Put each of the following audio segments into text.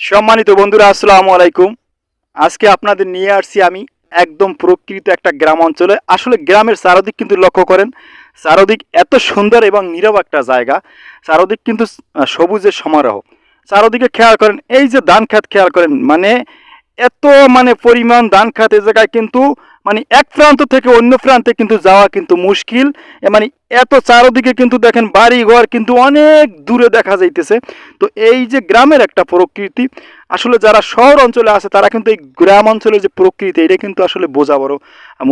সম্মানিত বন্ধুরা, আসসালামু আলাইকুম। আজকে আপনাদের নিয়ে আসছি আমি একদম প্রকৃত একটা গ্রাম অঞ্চলে। আসলে গ্রামের চারদিক কিন্তু লক্ষ্য করেন, চারদিক এত সুন্দর এবং নীরব একটা জায়গা। চারদিক কিন্তু সবুজের সমারোহ। চারদিকে খেয়াল করেন, এই যে ধান খেত খেয়াল করেন মানে এত মানে পরিমাণ ধান খাত জায়গায় কিন্তু মানে এক প্রান্ত থেকে অন্য প্রান্তে কিন্তু যাওয়া কিন্তু মুশকিল। মানে এত চারোদিকে কিন্তু দেখেন বাড়ি ঘর কিন্তু অনেক দূরে দেখা যাইতেছে। তো এই যে গ্রামের একটা প্রকৃতি, আসলে যারা শহর অঞ্চলে আছে তারা কিন্তু এই গ্রাম অঞ্চলের যে প্রকৃতি, এটা কিন্তু আসলে বোঝা বড়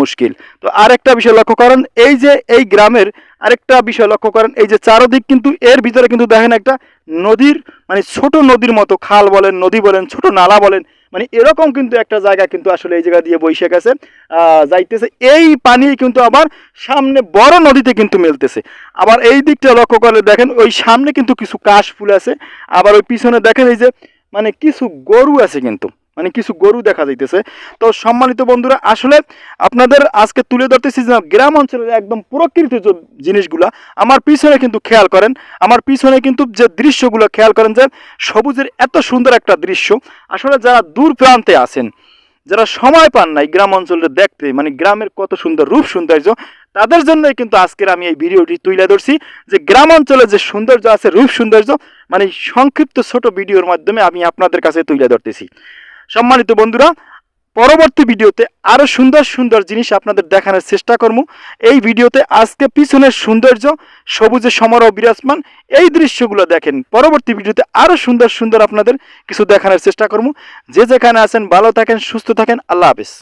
মুশকিল। তো আরেকটা বিষয় লক্ষ্য করেন, এই যে এই গ্রামের আরেকটা বিষয় লক্ষ্য করেন, এই যে চারোদিক কিন্তু এর ভিতরে কিন্তু দেখেন একটা নদীর মানে ছোট নদীর মতো খাল বলেন, নদী বলেন, ছোট নালা বলেন মানে এরকম কিন্তু একটা জায়গা কিন্তু আসলে এই জায়গা দিয়ে আছে আহ, যাইতেছে। এই পানি কিন্তু আবার সামনে বড় নদীতে কিন্তু মেলতেছে। আবার এই দিকটা লক্ষ্য করলে দেখেন ওই সামনে কিন্তু কিছু কাশ ফুল আছে। আবার ওই পিছনে দেখেন এই যে মানে কিছু গরু আছে কিন্তু। মানে কিছু গরু দেখা যাইতেছে। তো সম্মানিত বন্ধুরা, আসলে আপনাদের আজকে তুলে ধরতেছি যে গ্রাম অঞ্চলের একদম প্রকৃত যে জিনিসগুলা, আমার পিছনে কিন্তু খেয়াল করেন, আমার পিছনে কিন্তু যে দৃশ্যগুলো খেয়াল করেন যে সবুজের এত সুন্দর একটা দৃশ্য। আসলে যারা দূর প্রান্তে আছেন, যারা সময় পান নাই গ্রাম অঞ্চলে দেখতে মানে গ্রামের কত সুন্দর রূপ সৌন্দর্য, তাদের জন্যই কিন্তু আজকের আমি এই ভিডিওটি তুলে ধরছি যে গ্রাম অঞ্চলে যে সৌন্দর্য আছে, রূপ সৌন্দর্য মানে সংক্ষিপ্ত ছোট ভিডিওর মাধ্যমে আমি আপনাদের কাছে তুলে ধরতেছি। সম্মানিত বন্ধুরা, পরবর্তী ভিডিওতে আরও সুন্দর সুন্দর জিনিস আপনাদের দেখানোর চেষ্টা করব। এই ভিডিওতে আজকে পিছনের সৌন্দর্য, সবুজে সমারোহ বিরাজমান, এই দৃশ্যগুলো দেখেন। পরবর্তী ভিডিওতে আরও সুন্দর সুন্দর আপনাদের কিছু দেখানোর চেষ্টা করব। যে যেখানে আছেন, ভালো থাকেন, সুস্থ থাকেন, আল্লাহ হাফেজ।